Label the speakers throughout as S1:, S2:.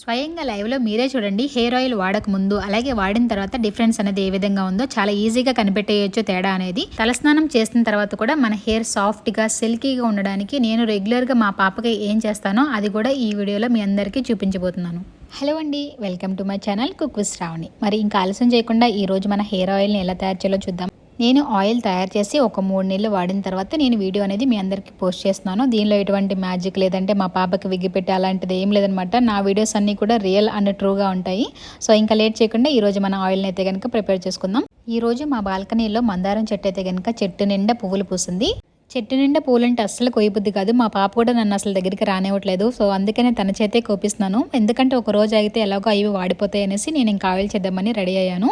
S1: స్వయంగా లైవ్లో మీరే చూడండి. హెయిర్ ఆయిల్ వాడక ముందు అలాగే వాడిన తర్వాత డిఫరెన్స్ అనేది ఏ విధంగా ఉందో చాలా ఈజీగా కనిపెట్టేయచ్చు తేడా అనేది. తలస్నానం చేసిన తర్వాత కూడా మన హెయిర్ సాఫ్ట్గా సిల్కీగా ఉండడానికి నేను రెగ్యులర్గా మా పాపకి ఏం చేస్తానో అది కూడా ఈ వీడియోలో మీ అందరికీ చూపించబోతున్నాను. హలో అండి welcome to my channel cook with Shravani. మరి ఇంకా ఆలస్యం చేయకుండా ఈరోజు మన హెయిర్ ఆయిల్ని ఎలా తయారు చేయాలో చూద్దాం. నేను ఆయిల్ తయారు చేసి ఒక మూడు నెలలు వాడిన తర్వాత నేను వీడియో అనేది మీ అందరికీ పోస్ట్ చేస్తున్నాను. దీనిలో ఎటువంటి మ్యాజిక్ లేదంటే మా పాపకి విగ్గిపెట్టి అలాంటిది ఏం లేదనమాట. నా వీడియోస్ అన్నీ కూడా రియల్ అండ్ ట్రూగా ఉంటాయి. సో ఇంకా లేట్ చేయకుండా ఈరోజు మన ఆయిల్ని అయితే కనుక ప్రిపేర్ చేసుకుందాం. ఈరోజు మా బాల్కనీలో మందారం చెట్టు అయితే కనుక చెట్టు నిండా పువ్వులు పూసింది. చెట్టు నిండా పూలంటే అస్సలు కొయ్యబుద్ది కాదు. మా పాప కూడా నన్ను అసలు దగ్గరికి రానివ్వట్లేదు. సో అందుకనే తన చేతే కోపిస్తున్నాను. ఎందుకంటే ఒక రోజు అయితే ఎలాగో అవి వాడిపోతాయి అనేసి నేను ఇంకా ఆయిల్ చేద్దామని రెడీ అయ్యాను.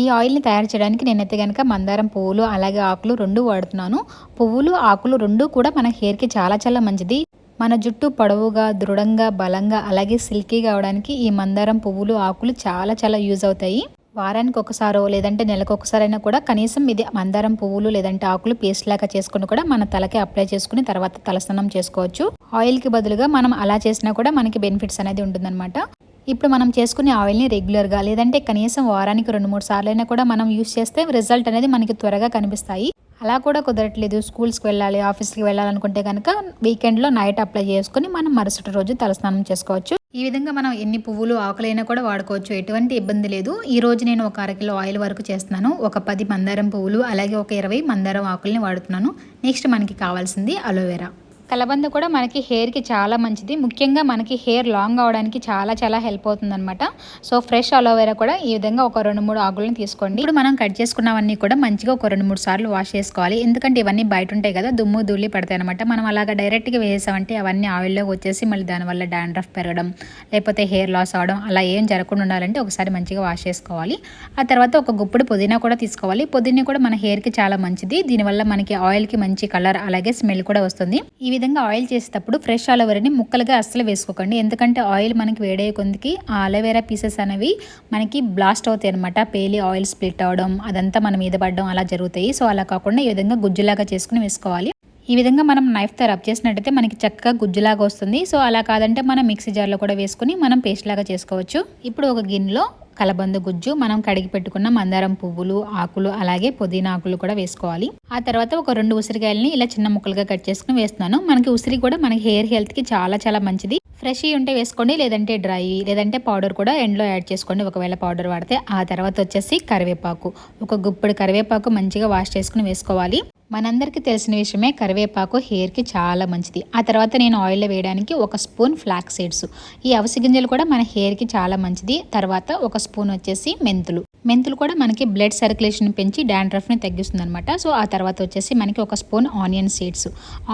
S1: ఈ ఆయిల్ని తయారు చేయడానికి నేనైతే కనుక మందారం పువ్వులు అలాగే ఆకులు రెండు వాడుతున్నాను. పువ్వులు ఆకులు రెండు కూడా మన హెయిర్కి చాలా చాలా మంచిది. మన జుట్టు పొడవుగా దృఢంగా బలంగా అలాగే సిల్కీగా అవడానికి ఈ మందారం పువ్వులు ఆకులు చాలా చాలా యూజ్ అవుతాయి. వారానికి ఒకసారో లేదంటే నెలకు ఒకసారైనా కూడా కనీసం ఇది మందారం పువ్వులు లేదంటే ఆకులు పేస్ట్ లాగా చేసుకుని కూడా మన తలకి అప్లై చేసుకుని తర్వాత తలస్నానం చేసుకోవచ్చు. ఆయిల్కి బదులుగా మనం అలా చేసినా కూడా మనకి బెనిఫిట్స్ అనేది ఉంటుందన్నమాట. ఇప్పుడు మనం చేసుకునే ఆయిల్ని రెగ్యులర్గా లేదంటే కనీసం వారానికి రెండు మూడు సార్లు అయినా కూడా మనం యూస్ చేస్తే రిజల్ట్ అనేది మనకి త్వరగా కనిపిస్తాయి. అలా కూడా కుదరట్లేదు. స్కూల్స్కి వెళ్ళాలి ఆఫీస్కి వెళ్ళాలనుకుంటే కనుక వీకెండ్లో నైట్ అప్లై చేసుకుని మనం మరుసటి రోజు తలస్నానం చేసుకోవచ్చు. ఈ విధంగా మనం ఎన్ని పువ్వులు ఆకులైనా కూడా వాడుకోవచ్చు. ఎటువంటి ఇబ్బంది లేదు. ఈ రోజు నేను ఒక అరకిలో ఆయిల్ వరకు చేస్తున్నాను. ఒక పది మందారం పువ్వులు అలాగే ఒక ఇరవై మందారం ఆకుల్ని వాడుతున్నాను. నెక్స్ట్ మనకి కావాల్సింది అలోవెరా. కలబంద కూడా మనకి హెయిర్కి చాలా మంచిది. ముఖ్యంగా మనకి హెయిర్ లాంగ్ అవడానికి చాలా చాలా హెల్ప్ అవుతుందన్నమాట. సో ఫ్రెష్ అలోవెరా కూడా ఈ విధంగా ఒక రెండు మూడు ఆకులను తీసుకోండి. ఇప్పుడు మనం కట్ చేసుకున్నవన్నీ కూడా మంచిగా ఒక రెండు మూడు సార్లు వాష్ చేసుకోవాలి. ఎందుకంటే ఇవన్నీ బయట ఉంటాయి కదా దుమ్ము ధూళి పడతాయి అనమాట మనం అలాగా డైరెక్ట్గా వేసామంటే అవన్నీ ఆయిల్లోకి వచ్చేసి మళ్ళీ దానివల్ల డాండ్రఫ్ పెరగడం లేకపోతే హెయిర్ లాస్ అవడం అలా ఏం జరగకుండా ఉండాలంటే ఒకసారి మంచిగా వాష్ చేసుకోవాలి. ఆ తర్వాత ఒక గుప్పుడు పుదీనా కూడా తీసుకోవాలి. పుదీనా కూడా మన హెయిర్కి చాలా మంచిది. దీనివల్ల మనకి ఆయిల్కి మంచి కలర్ అలాగే స్మెల్ కూడా వస్తుంది. విధంగా ఆయిల్ చేసేటప్పుడు ఫ్రెష్ అలోవెరాని ముక్కలుగా అస్సలు వేసుకోకండి. ఎందుకంటే ఆయిల్ మనకి వేడే కొందికి ఆ అలోవెరా పీసెస్ అనేవి మనకి బ్లాస్ట్ అవుతాయి అనమాట పేలి ఆయిల్ స్ప్లిట్ అవడం అదంతా మన మీద పడడం అలా జరుగుతాయి. సో అలా కాకుండా ఈ విధంగా గుజ్జులాగా చేసుకుని వేసుకోవాలి. ఈ విధంగా మనం నైఫ్తో రబ్ చేసినట్టయితే మనకి చక్కగా గుజ్జులాగా వస్తుంది. సో అలా కాదంటే మనం మిక్సీ జార్లో కూడా వేసుకుని మనం పేస్ట్ లాగా చేసుకోవచ్చు. ఇప్పుడు ఒక గిన్నెలో కలబంద గుజ్జు మనం కడిగి పెట్టుకున్న మందారం పువ్వులు ఆకులు అలాగే పుదీనా ఆకులు కూడా వేసుకోవాలి. ఆ తర్వాత ఒక రెండు ఉసిరికాయలని ఇలా చిన్న ముక్కలుగా కట్ చేసుకుని వేస్తున్నాను. మనకి ఉసిరి కూడా మనకి హెయిర్ హెల్త్కి చాలా చాలా మంచిది. ఫ్రెష్ ఉంటే వేసుకోండి లేదంటే డ్రై లేదంటే పౌడర్ కూడా ఎండ్లో యాడ్ చేసుకోండి. ఒకవేళ పౌడర్ వాడితే ఆ తర్వాత వచ్చేసి కరివేపాకు. ఒక గుప్పుడు కరివేపాకు మంచిగా వాష్ చేసుకుని వేసుకోవాలి. మనందరికీ తెలిసిన విషయమే కరివేపాకు హెయిర్కి చాలా మంచిది. ఆ తర్వాత నేను ఆయిల్లో వేయడానికి ఒక స్పూన్ ఫ్లాక్ సీడ్స్. ఈ అవిసి గింజలు కూడా మన హెయిర్కి చాలా మంచిది. తర్వాత ఒక స్పూన్ వచ్చేసి మెంతులు. మెంతులు కూడా మనకి బ్లడ్ సర్క్యులేషన్ పెంచి డాండ్రఫ్ని తగ్గిస్తుంది అనమాట సో ఆ తర్వాత వచ్చేసి మనకి ఒక spoon onion seeds.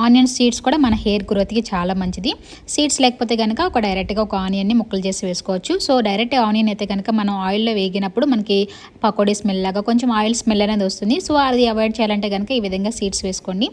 S1: Onion seeds కూడా మన హెయిర్ గ్రోత్కి చాలా మంచిది. సీడ్స్ లేకపోతే కనుక ఒక డైరెక్ట్గా ఒక ఆనియన్ని ముక్కలు చేసి వేసుకోవచ్చు. సో డైరెక్ట్ ఆనియన్ అయితే కనుక మనం ఆయిల్లో వేగినప్పుడు మనకి పకోడీ స్మెల్ లాగా కొంచెం ఆయిల్ స్మెల్ అనేది వస్తుంది. సో అది అవాయిడ్ చేయాలంటే కనుక ఈ విధంగా సీడ్స్ వేసుకోండి.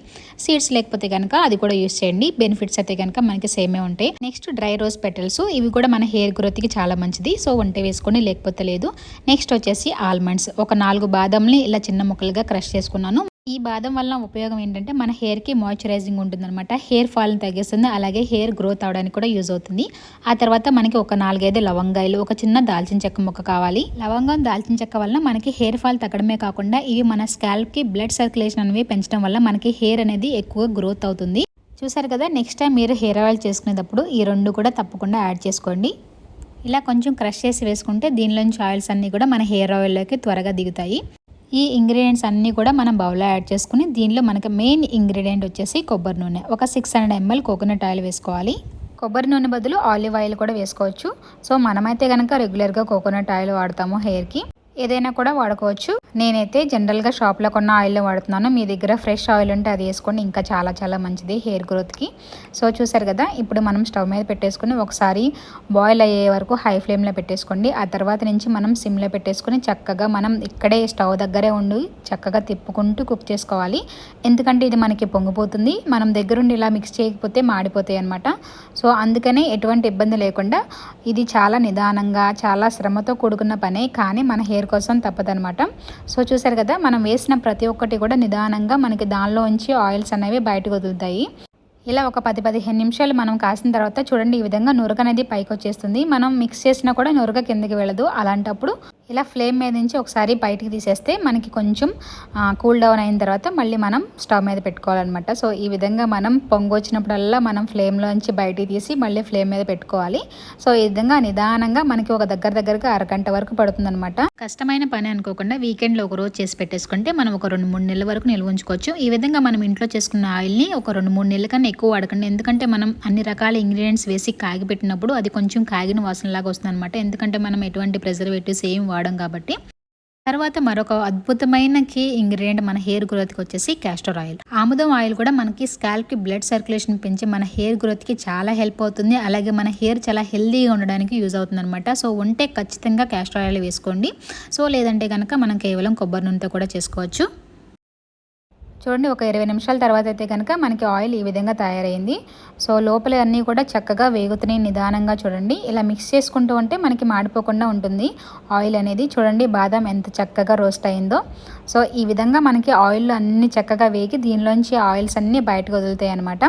S1: సీడ్స్ లేకపోతే కనుక అది కూడా యూస్ చేయండి. బెనిఫిట్స్ అయితే కనుక మనకి సేమే ఉంటాయి. Next dry rose petals. ఇవి కూడా మన హెయిర్ గ్రోత్కి చాలా మంచిది. సో వంట వేసుకోండి లేకపోతే లేదు. నెక్స్ట్ వచ్చేసి ఆల్మండ్స్. ఒక నాలుగు బాదంని ఇలా చిన్న ముక్కలుగా క్రష్ చేసుకున్నాను. ఈ బాదం వల్ల ఉపయోగం ఏంటంటే మన హెయిర్కి మాయిశ్చరైజింగ్ ఉంటుందన్నమాట. హెయిర్ ఫాల్ని తగ్గిస్తుంది. అలాగే హెయిర్ గ్రోత్ అవడానికి కూడా యూజ్ అవుతుంది. ఆ తర్వాత మనకి ఒక నాలుగైదు లవంగాయలు ఒక చిన్న దాల్చిన చెక్క ముక్క కావాలి. లవంగం దాల్చిన చెక్క వల్ల మనకి హెయిర్ ఫాల్ తగ్గడమే కాకుండా ఇవి మన స్కాల్ప్కి బ్లడ్ సర్క్యులేషన్ అనేవి పెంచడం వల్ల మనకి హెయిర్ అనేది ఎక్కువ గ్రోత్ అవుతుంది. చూసారు కదా నెక్స్ట్ టైం మీరు హెయిర్ ఆయిల్ చేసుకునేటప్పుడు ఈ రెండు కూడా తప్పకుండా యాడ్ చేసుకోండి. ఇలా కొంచెం క్రష్ చేసి వేసుకుంటే దీనిలోంచి ఆయిల్స్ అన్నీ కూడా మన హెయిర్ ఆయిల్లోకి త్వరగా దిగుతాయి. ఈ ఇంగ్రీడియంట్స్ అన్నీ కూడా మనం బౌల్లో యాడ్ చేసుకుని దీనిలో మనకి మెయిన్ ఇంగ్రీడియంట్ వచ్చేసి కొబ్బరి నూనె. ఒక six hundred ML coconut oil వేసుకోవాలి. కొబ్బరి నూనె బదులు ఆలివ్ ఆయిల్ కూడా వేసుకోవచ్చు. సో మనమైతే కనుక రెగ్యులర్గా కోకోనట్ ఆయిల్ వాడతాము హెయిర్కి. ఏదైనా కూడా వాడుకోవచ్చు. నేనైతే జనరల్గా షాప్లో కొన్న ఆయిల్ వాడుతున్నాను. మీ దగ్గర ఫ్రెష్ ఆయిల్ ఉంటే అది వేసుకోండి. ఇంకా చాలా చాలా మంచిది హెయిర్ గ్రోత్కి. సో చూసారు కదా ఇప్పుడు మనం స్టవ్ మీద పెట్టేసుకుని ఒకసారి బాయిల్ అయ్యే వరకు హై ఫ్లేమ్లో పెట్టేసుకోండి. ఆ తర్వాత నుంచి మనం సిమ్లో పెట్టేసుకొని చక్కగా మనం ఇక్కడే స్టవ్ దగ్గరే ఉండి చక్కగా తిప్పుకుంటూ కుక్ చేసుకోవాలి. ఎందుకంటే ఇది మనకి పొంగిపోతుంది. మనం దగ్గరుండి ఇలా మిక్స్ చేయకపోతే మాడిపోతాయి అనమాట సో అందుకనే ఎటువంటి ఇబ్బంది లేకుండా ఇది చాలా నిదానంగా చాలా శ్రమతో కూడుకున్న పనే. కానీ మన హెయిర్ కోసం తప్పదనమాట సో చూసారు కదా మనం వేసిన ప్రతి ఒక్కటి కూడా నిదానంగా మనకి దానిలో ఉంచి ఆయిల్స్ అనేవి బయటకు వదులుతాయి. ఇలా ఒక పది పదిహేను నిమిషాలు మనం కాసిన తర్వాత చూడండి ఈ విధంగా నురగ అనేది పైకి వచ్చేస్తుంది మనం మిక్స్ చేసినా కూడా నురగ కిందకి వెళ్ళదు. అలాంటప్పుడు ఇలా ఫ్లేమ్ మీద నుంచి ఒకసారి బయటికి తీసేస్తే మనకి కొంచెం కూల్ డౌన్ అయిన తర్వాత మళ్ళీ మనం స్టవ్ మీద పెట్టుకోవాలన్నమాట. సో ఈ విధంగా మనం పొంగు వచ్చినప్పుడల్లా మనం ఫ్లేమ్లోంచి బయటికి తీసి మళ్ళీ ఫ్లేమ్ మీద పెట్టుకోవాలి. సో ఈ విధంగా నిదానంగా మనకి ఒక దగ్గర దగ్గరగా అరగంట వరకు పడుతుందన్నమాట. కష్టమైన పని అనుకోకుండా వీకెండ్లో ఒక రోజు చేసి పెట్టేసుకుంటే మనం ఒక రెండు మూడు నెలల వరకు నిల్వ ఉంచుకోవచ్చు. ఈ విధంగా మనం ఇంట్లో చేసుకున్న ఆయిల్ని ఒక రెండు మూడు నెలల కన్నా ఎక్కువ వాడకండి. ఎందుకంటే మనం అన్ని రకాల ఇంగ్రీడియంట్స్ వేసి కాగి పెట్టినప్పుడు అది కొంచెం కాగిన వాసనలాగా వస్తుంది అనమాట ఎందుకంటే మనం ఎటువంటి ప్రిజర్వేటివ్స్ ఏం వాడం కాబట్టి. తర్వాత మరొక అద్భుతమైన కీ ఇంగ్రీడియంట్ మన హెయిర్ గ్రోత్కి వచ్చేసి క్యాస్టర్ ఆయిల్ ఆముదం ఆయిల్ కూడా మనకి స్కాల్ప్కి బ్లడ్ సర్క్యులేషన్ పెంచి మన హెయిర్ గ్రోత్కి చాలా హెల్ప్ అవుతుంది. అలాగే మన హెయిర్ చాలా హెల్దీగా ఉండడానికి యూజ్ అవుతుంది అనమాట సో ఉంటే ఖచ్చితంగా క్యాస్టర్ ఆయిల్ వేసుకోండి. సో లేదంటే కనుక మనం కేవలం కొబ్బరి నూనెతో కూడా చేసుకోవచ్చు. చూడండి ఒక ఇరవై నిమిషాల తర్వాత అయితే కనుక మనకి ఆయిల్ ఈ విధంగా తయారైంది. సో లోపల అన్నీ కూడా చక్కగా వేగుతున్నాయి నిదానంగా చూడండి. ఇలా మిక్స్ చేసుకుంటూ ఉంటే మనకి మాడిపోకుండా ఉంటుంది. ఆయిల్ అనేది చూడండి బాదం ఎంత చక్కగా రోస్ట్ అయిందో. సో ఈ విధంగా మనకి ఆయిల్ అన్నీ చక్కగా వేగి దీనిలోంచి ఆయిల్స్ అన్నీ బయటకు వదులుతాయి అనమాట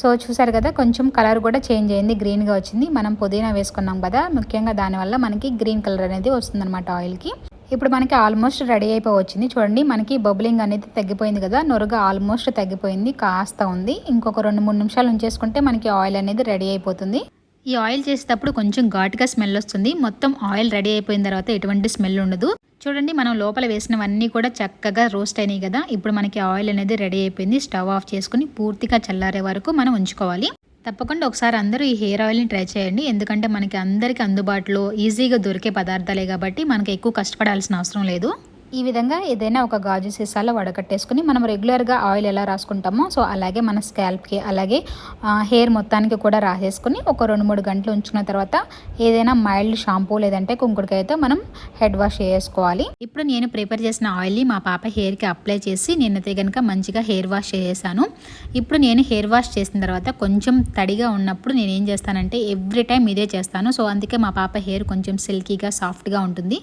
S1: సో చూసారు కదా కొంచెం కలర్ కూడా చేంజ్ అయింది గ్రీన్గా వచ్చింది. మనం పుదీనా వేసుకున్నాం కదా ముఖ్యంగా దానివల్ల మనకి గ్రీన్ కలర్ అనేది వస్తుందన్నమాట ఆయిల్కి. ఇప్పుడు మనకి ఆల్మోస్ట్ రెడీ అయిపోవచ్చింది. చూడండి మనకి బబులింగ్ అనేది తగ్గిపోయింది కదా నొరగ ఆల్మోస్ట్ తగ్గిపోయింది కాస్త ఉంది. ఇంకొక రెండు మూడు నిమిషాలు ఉంచేసుకుంటే మనకి ఆయిల్ అనేది రెడీ అయిపోతుంది. ఈ ఆయిల్ చేసేటప్పుడు కొంచెం ఘాటుగా స్మెల్ వస్తుంది. మొత్తం ఆయిల్ రెడీ అయిపోయిన తర్వాత ఎటువంటి స్మెల్ ఉండదు. చూడండి మనం లోపల వేసినవన్నీ కూడా చక్కగా రోస్ట్ అయినాయి కదా. ఇప్పుడు మనకి ఆయిల్ అనేది రెడీ అయిపోయింది. స్టవ్ ఆఫ్ చేసుకుని పూర్తిగా చల్లారే వరకు మనం ఉంచుకోవాలి. తప్పకుండా ఒకసారి అందరూ ఈ హెయిర్ ఆయిల్ని ట్రై చేయండి. ఎందుకంటే మనకి అందరికీ అందుబాటులో ఈజీగా దొరికే పదార్థాలే కాబట్టి మనకి ఎక్కువ కష్టపడాల్సిన అవసరం లేదు. ఈ విధంగా ఏదైనా ఒక గాజు సీసాలో వడకట్టేసుకుని మనం రెగ్యులర్గా ఆయిల్ ఎలా రాసుకుంటామో సో అలాగే మన స్కాల్ప్కి అలాగే హెయిర్ మొత్తానికి కూడా రాసేసుకుని ఒక రెండు మూడు గంటలు ఉంచుకున్న తర్వాత ఏదైనా మైల్డ్ షాంపూ లేదంటే కుంకుడుకాయతో మనం హెడ్ వాష్ చేసుకోవాలి ఇప్పుడు నేను ప్రిపేర్ చేసిన ఆయిల్ని మా పాప హెయిర్కి అప్లై చేసి నిన్నతే కనుక మంచిగా హెయిర్ వాష్ చేసేసాను. ఇప్పుడు నేను హెయిర్ వాష్ చేసిన తర్వాత కొంచెం తడిగా ఉన్నప్పుడు నేను ఏం చేస్తానంటే ఎవ్రీ టైం ఇదే చేస్తాను. సో అందుకే మా పాప హెయిర్ కొంచెం సిల్కీగా సాఫ్ట్గా ఉంటుంది.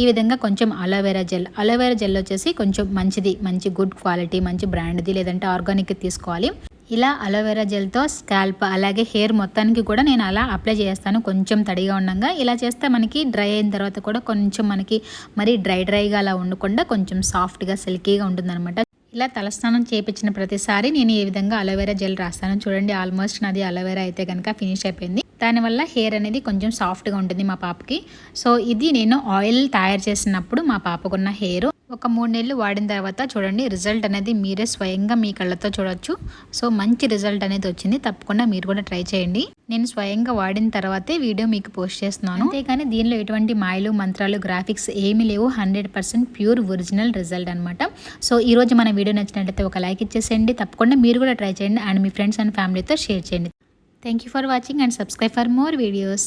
S1: ఈ విధంగా కొంచెం అలోవెరా జెల్ అలోవెరా జెల్ వచ్చేసి కొంచెం మంచిది మంచి గుడ్ క్వాలిటీ మంచి బ్రాండ్ది లేదంటే ఆర్గానిక్ తీసుకోవాలి. ఇలా అలోవెరా జెల్తో స్కాల్ప్ అలాగే హెయిర్ మొత్తానికి కూడా నేను అలా అప్లై చేస్తాను. కొంచెం తడిగా ఉండగా ఇలా చేస్తే మనకి డ్రై అయిన తర్వాత కూడా కొంచెం మనకి మరీ డ్రై డ్రైగా అలా ఉండకుండా కొంచెం సాఫ్ట్గా సిల్కీగా ఉంటుందన్నమాట. ఇలా తలస్నానం చేపించిన ప్రతిసారి నేను ఈ విధంగా అలోవెరా జెల్ రాస్తాను చూడండి. ఆల్మోస్ట్ నాది అలోవెరా అయితే కనుక ఫినిష్ అయిపోయింది. దానివల్ల హెయిర్ అనేది కొంచెం సాఫ్ట్గా ఉంటుంది మా పాపకి. సో ఇది నేను ఆయిల్ తయారు చేసినప్పుడు మా పాపకున్న హెయిర్. ఒక మూడు నెలలు వాడిన తర్వాత చూడండి రిజల్ట్ అనేది మీరే స్వయంగా మీ కళ్ళతో చూడొచ్చు. సో మంచి రిజల్ట్ అనేది వచ్చింది. తప్పకుండా మీరు కూడా ట్రై చేయండి. నేను స్వయంగా వాడిన తర్వాతే వీడియో మీకు పోస్ట్ చేస్తున్నాను. అంతేకాని దీనిలో ఎటువంటి మాయలు మంత్రాలు గ్రాఫిక్స్ ఏమీ లేవు. Hundred percent pure original result అనమాట సో ఈరోజు మన వీడియో నచ్చినట్లయితే ఒక లైక్ ఇచ్చేసేయండి. తప్పకుండా మీరు కూడా ట్రై చేయండి. అండ్ మీ ఫ్రెండ్స్ అండ్ ఫ్యామిలీతో షేర్ చేయండి. Thank you for watching and subscribe for more videos.